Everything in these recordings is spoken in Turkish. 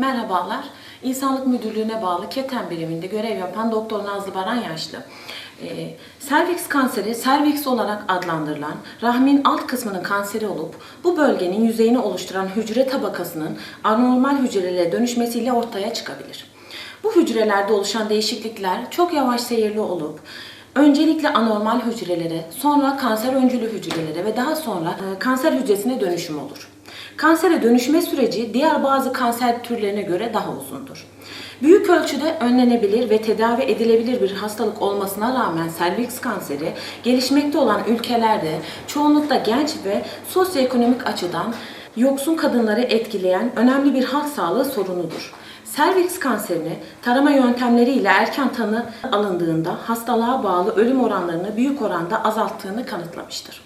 Merhabalar. İnsanlık Müdürlüğü'ne bağlı Keten biriminde görev yapan Doktor Nazlı Baran Yaşlı. Ee, serviks kanseri, serviks olarak adlandırılan rahmin alt kısmının kanseri olup bu bölgenin yüzeyini oluşturan hücre tabakasının anormal hücrelere dönüşmesiyle ortaya çıkabilir. Bu hücrelerde oluşan değişiklikler çok yavaş seyirli olup öncelikle anormal hücrelere, sonra kanser öncülü hücrelere ve daha sonra e, kanser hücresine dönüşüm olur. Kansere dönüşme süreci diğer bazı kanser türlerine göre daha uzundur. Büyük ölçüde önlenebilir ve tedavi edilebilir bir hastalık olmasına rağmen serviks kanseri gelişmekte olan ülkelerde çoğunlukla genç ve sosyoekonomik açıdan yoksun kadınları etkileyen önemli bir halk sağlığı sorunudur. Serviks kanserini tarama yöntemleriyle erken tanı alındığında hastalığa bağlı ölüm oranlarını büyük oranda azalttığını kanıtlamıştır.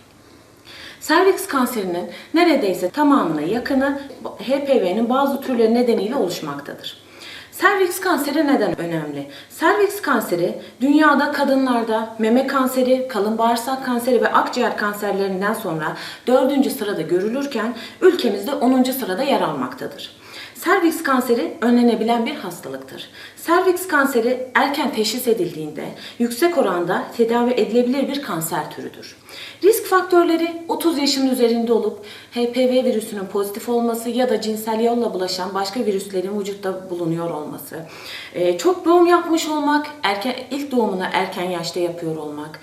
Serviks kanserinin neredeyse tamamına yakını HPV'nin bazı türleri nedeniyle oluşmaktadır. Serviks kanseri neden önemli? Serviks kanseri dünyada kadınlarda meme kanseri, kalın bağırsak kanseri ve akciğer kanserlerinden sonra 4. sırada görülürken ülkemizde 10. sırada yer almaktadır. Serviks kanseri önlenebilen bir hastalıktır. Serviks kanseri erken teşhis edildiğinde yüksek oranda tedavi edilebilir bir kanser türüdür. Risk faktörleri 30 yaşın üzerinde olup HPV virüsünün pozitif olması ya da cinsel yolla bulaşan başka virüslerin vücutta bulunuyor olması, Ee, çok doğum yapmış olmak, erken ilk doğumunu erken yaşta yapıyor olmak,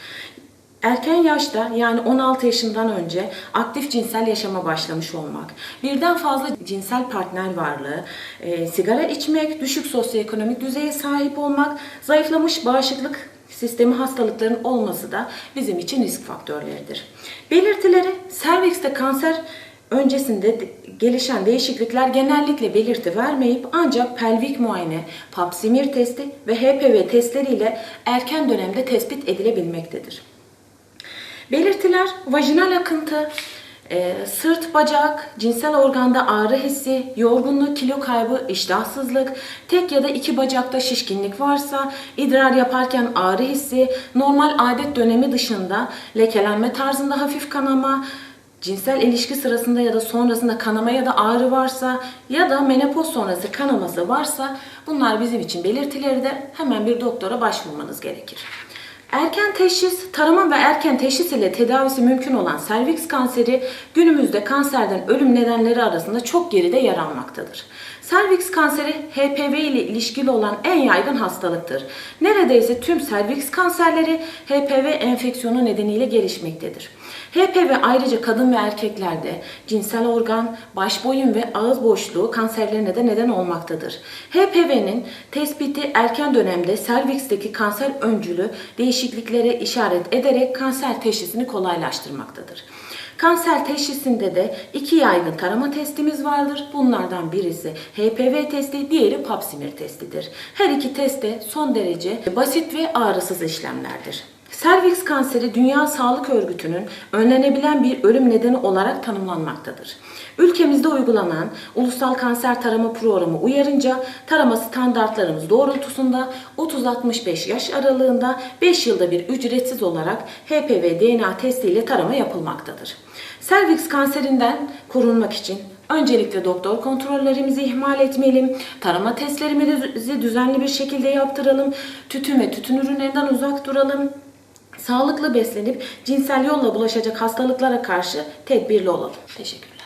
Erken yaşta yani 16 yaşından önce aktif cinsel yaşama başlamış olmak, birden fazla cinsel partner varlığı, e, sigara içmek, düşük sosyoekonomik düzeye sahip olmak, zayıflamış bağışıklık sistemi hastalıkların olması da bizim için risk faktörleridir. Belirtileri servikste kanser öncesinde de- gelişen değişiklikler genellikle belirti vermeyip ancak pelvik muayene, pap smear testi ve HPV testleriyle erken dönemde tespit edilebilmektedir. Belirtiler vajinal akıntı, e, sırt, bacak, cinsel organda ağrı hissi, yorgunluk, kilo kaybı, iştahsızlık, tek ya da iki bacakta şişkinlik varsa, idrar yaparken ağrı hissi, normal adet dönemi dışında lekelenme tarzında hafif kanama, cinsel ilişki sırasında ya da sonrasında kanama ya da ağrı varsa ya da menopoz sonrası kanaması varsa bunlar bizim için belirtileri de hemen bir doktora başvurmanız gerekir. Erken teşhis, tarama ve erken teşhis ile tedavisi mümkün olan serviks kanseri günümüzde kanserden ölüm nedenleri arasında çok geride yer almaktadır. Serviks kanseri HPV ile ilişkili olan en yaygın hastalıktır. Neredeyse tüm serviks kanserleri HPV enfeksiyonu nedeniyle gelişmektedir. HPV ayrıca kadın ve erkeklerde cinsel organ, baş boyun ve ağız boşluğu kanserlerine de neden olmaktadır. HPV'nin tespiti erken dönemde serviksteki kanser öncülü değişikliklere işaret ederek kanser teşhisini kolaylaştırmaktadır. Kanser teşhisinde de iki yaygın tarama testimiz vardır. Bunlardan birisi HPV testi, diğeri pap smear testidir. Her iki test de son derece basit ve ağrısız işlemlerdir. Serviks kanseri Dünya Sağlık Örgütü'nün önlenebilen bir ölüm nedeni olarak tanımlanmaktadır. Ülkemizde uygulanan Ulusal Kanser Tarama Programı uyarınca tarama standartlarımız doğrultusunda 30-65 yaş aralığında 5 yılda bir ücretsiz olarak HPV DNA testiyle tarama yapılmaktadır. Serviks kanserinden korunmak için Öncelikle doktor kontrollerimizi ihmal etmeyelim. Tarama testlerimizi düzenli bir şekilde yaptıralım. Tütün ve tütün ürünlerinden uzak duralım. Sağlıklı beslenip cinsel yolla bulaşacak hastalıklara karşı tedbirli olalım. Teşekkürler.